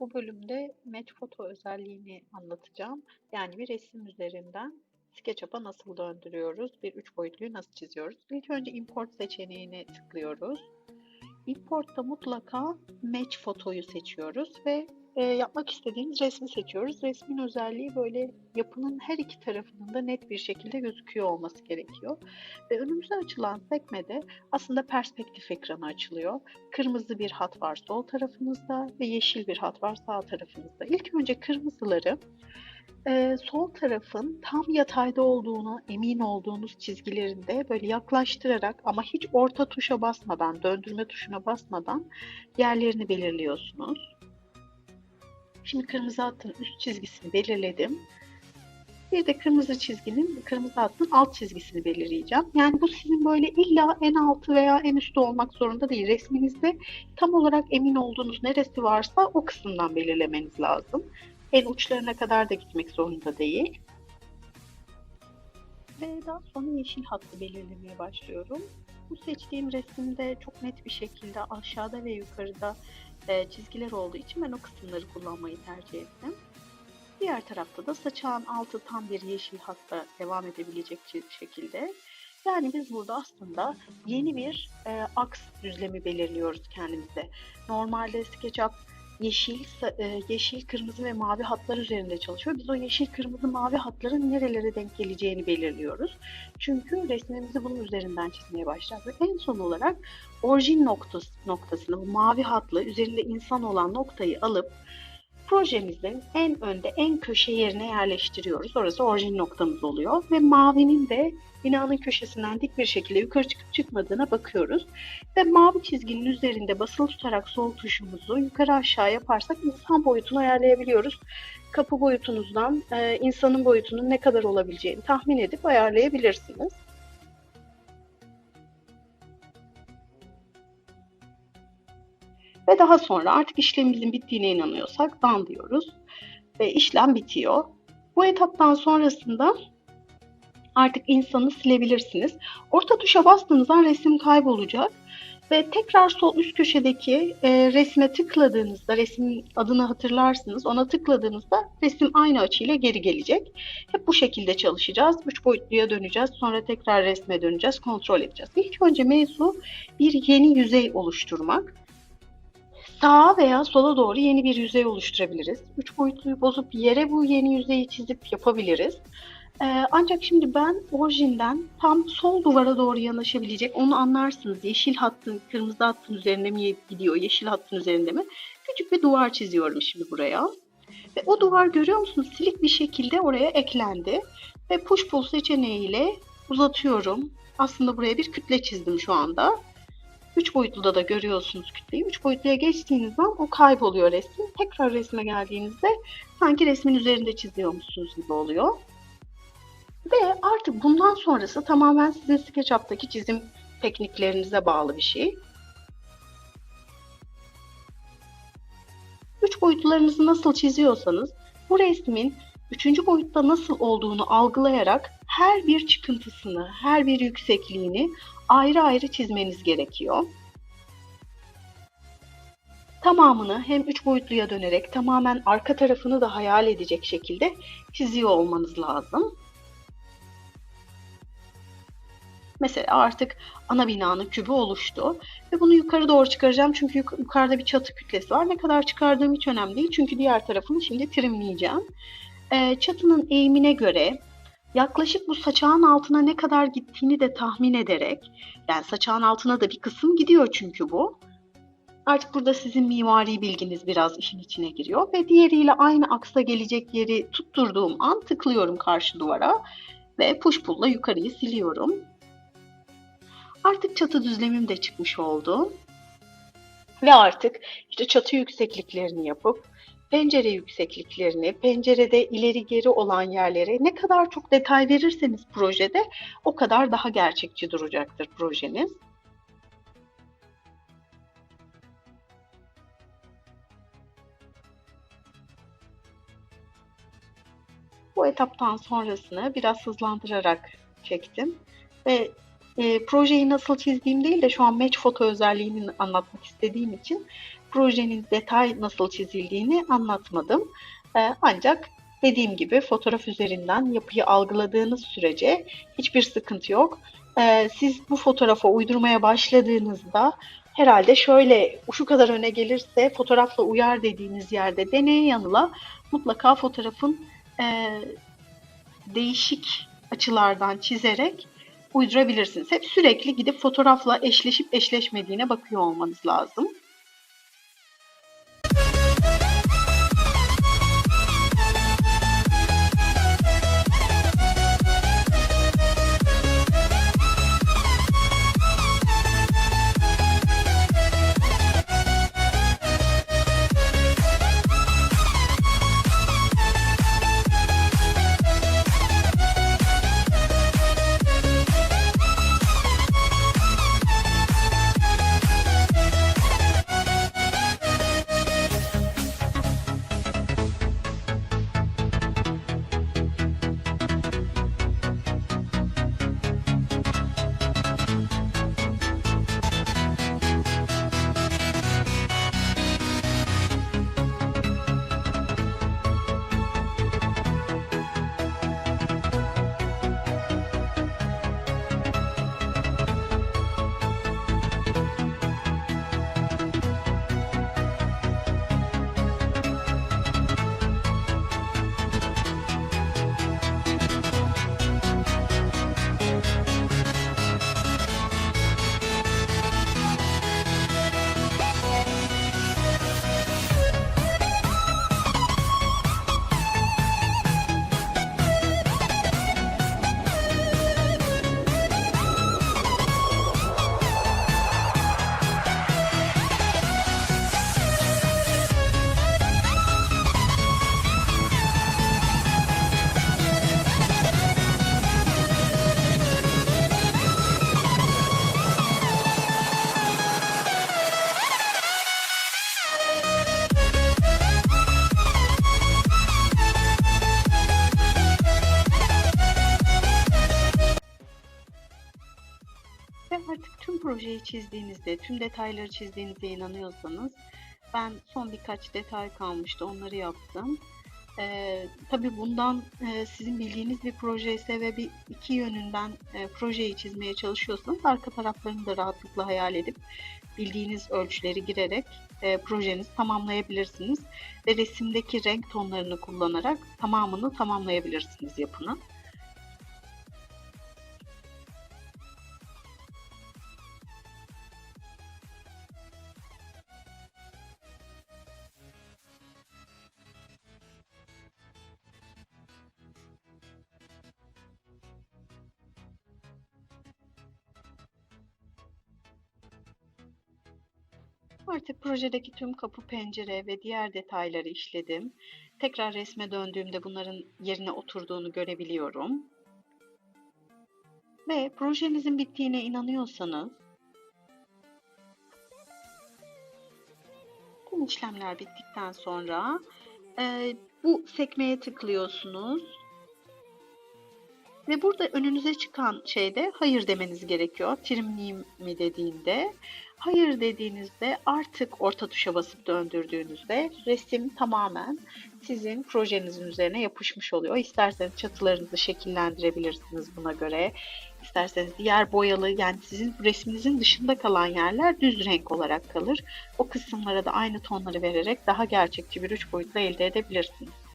Bu bölümde match foto özelliğini anlatacağım. Yani bir resim üzerinden SketchUp'a nasıl döndürüyoruz, bir üç boyutluyu nasıl çiziyoruz. İlk önce import seçeneğini tıklıyoruz. Import'ta mutlaka match fotoyu seçiyoruz ve e, yapmak istediğimiz resmi seçiyoruz. Resmin özelliği böyle yapının her iki tarafının da net bir şekilde gözüküyor olması gerekiyor. Ve önümüze açılan sekmede aslında perspektif ekranı açılıyor. Kırmızı bir hat var sol tarafınızda ve yeşil bir hat var sağ tarafınızda. İlk önce kırmızıları e, sol tarafın tam yatayda olduğunu emin olduğunuz çizgilerinde böyle yaklaştırarak ama hiç orta tuşa basmadan, döndürme tuşuna basmadan yerlerini belirliyorsunuz. Şimdi kırmızı hattın üst çizgisini belirledim. Bir de kırmızı çizginin, kırmızı hattın alt çizgisini belirleyeceğim. Yani bu sizin böyle illa en altı veya en üstte olmak zorunda değil. Resminizde tam olarak emin olduğunuz neresi varsa o kısımdan belirlemeniz lazım. En uçlarına kadar da gitmek zorunda değil. Ve daha sonra yeşil hattı belirlemeye başlıyorum. Bu seçtiğim resimde çok net bir şekilde aşağıda ve yukarıda e, çizgiler olduğu için ben o kısımları kullanmayı tercih ettim. Diğer tarafta da saçağın altı tam bir yeşil hatta devam edebilecek şekilde. Yani biz burada aslında yeni bir e, aks düzlemi belirliyoruz kendimize. Normalde SketchUp yeşil, e, yeşil, kırmızı ve mavi hatlar üzerinde çalışıyor. Biz o yeşil, kırmızı, mavi hatların nerelere denk geleceğini belirliyoruz. Çünkü resmimizi bunun üzerinden çizmeye başlayacağız. Ve en son olarak orijin noktası, noktasını, bu mavi hatlı, üzerinde insan olan noktayı alıp projemizin en önde, en köşe yerine yerleştiriyoruz. Orası orijin noktamız oluyor. Ve mavinin de binanın köşesinden dik bir şekilde yukarı çıkıp çıkmadığına bakıyoruz. Ve mavi çizginin üzerinde basılı tutarak sol tuşumuzu yukarı aşağı yaparsak insan boyutunu ayarlayabiliyoruz. Kapı boyutunuzdan e, insanın boyutunun ne kadar olabileceğini tahmin edip ayarlayabilirsiniz. Ve daha sonra artık işlemimizin bittiğine inanıyorsak done diyoruz. Ve işlem bitiyor. Bu etaptan sonrasında artık insanı silebilirsiniz. Orta tuşa bastığınızda resim kaybolacak. Ve tekrar sol üst köşedeki e, resme tıkladığınızda, resmin adını hatırlarsınız. Ona tıkladığınızda resim aynı açıyla geri gelecek. Hep bu şekilde çalışacağız. Üç boyutluya döneceğiz. Sonra tekrar resme döneceğiz. Kontrol edeceğiz. İlk önce mevzu bir yeni yüzey oluşturmak sağa veya sola doğru yeni bir yüzey oluşturabiliriz. Üç boyutluyu bozup yere bu yeni yüzeyi çizip yapabiliriz. Ee, ancak şimdi ben orijinden tam sol duvara doğru yanaşabilecek, onu anlarsınız. Yeşil hattın, kırmızı hattın üzerinde mi gidiyor, yeşil hattın üzerinde mi? Küçük bir duvar çiziyorum şimdi buraya. Ve o duvar görüyor musunuz? Silik bir şekilde oraya eklendi. Ve push pull seçeneğiyle uzatıyorum. Aslında buraya bir kütle çizdim şu anda. 3 boyutluda da görüyorsunuz kütleyi. 3 boyutluya geçtiğiniz zaman o kayboluyor resim. Tekrar resme geldiğinizde sanki resmin üzerinde çiziyormuşsunuz gibi oluyor. Ve artık bundan sonrası tamamen sizin SketchUp'taki çizim tekniklerinize bağlı bir şey. Üç boyutlarınızı nasıl çiziyorsanız bu resmin üçüncü boyutta nasıl olduğunu algılayarak her bir çıkıntısını, her bir yüksekliğini ayrı ayrı çizmeniz gerekiyor. Tamamını hem üç boyutluya dönerek tamamen arka tarafını da hayal edecek şekilde çiziyor olmanız lazım. Mesela artık ana binanın kübü oluştu ve bunu yukarı doğru çıkaracağım çünkü yuk yukarıda bir çatı kütlesi var. Ne kadar çıkardığım hiç önemli değil çünkü diğer tarafını şimdi trimleyeceğim. Ee, çatının eğimine göre yaklaşık bu saçağın altına ne kadar gittiğini de tahmin ederek, yani saçağın altına da bir kısım gidiyor çünkü bu. Artık burada sizin mimari bilginiz biraz işin içine giriyor ve diğeriyle aynı aksa gelecek yeri tutturduğum an tıklıyorum karşı duvara ve push pull'la yukarıyı siliyorum. Artık çatı düzlemim de çıkmış oldu. Ve artık işte çatı yüksekliklerini yapıp pencere yüksekliklerini, pencerede ileri geri olan yerlere ne kadar çok detay verirseniz projede o kadar daha gerçekçi duracaktır projeniz. Bu etaptan sonrasını biraz hızlandırarak çektim ve e, projeyi nasıl çizdiğim değil de şu an match foto özelliğini anlatmak istediğim için projenin detay nasıl çizildiğini anlatmadım. Ee, ancak dediğim gibi fotoğraf üzerinden yapıyı algıladığınız sürece hiçbir sıkıntı yok. Ee, siz bu fotoğrafa uydurmaya başladığınızda herhalde şöyle şu kadar öne gelirse fotoğrafla uyar dediğiniz yerde deneye yanıla mutlaka fotoğrafın e, değişik açılardan çizerek uydurabilirsiniz. Hep sürekli gidip fotoğrafla eşleşip eşleşmediğine bakıyor olmanız lazım. Projeyi çizdiğinizde, tüm detayları çizdiğinize inanıyorsanız ben son birkaç detay kalmıştı onları yaptım. Ee, tabii bundan e, sizin bildiğiniz bir proje ise ve bir iki yönünden e, projeyi çizmeye çalışıyorsanız arka taraflarını da rahatlıkla hayal edip bildiğiniz ölçüleri girerek e, projenizi tamamlayabilirsiniz ve resimdeki renk tonlarını kullanarak tamamını tamamlayabilirsiniz yapının. Artık projedeki tüm kapı, pencere ve diğer detayları işledim. Tekrar resme döndüğümde bunların yerine oturduğunu görebiliyorum. Ve projenizin bittiğine inanıyorsanız tüm işlemler bittikten sonra e, bu sekmeye tıklıyorsunuz. Ve burada önünüze çıkan şeyde hayır demeniz gerekiyor. Trimleyeyim mi dediğinde. Hayır dediğinizde artık orta tuşa basıp döndürdüğünüzde resim tamamen sizin projenizin üzerine yapışmış oluyor. İsterseniz çatılarınızı şekillendirebilirsiniz buna göre. İsterseniz diğer boyalı yani sizin resminizin dışında kalan yerler düz renk olarak kalır. O kısımlara da aynı tonları vererek daha gerçekçi bir üç boyutlu elde edebilirsiniz.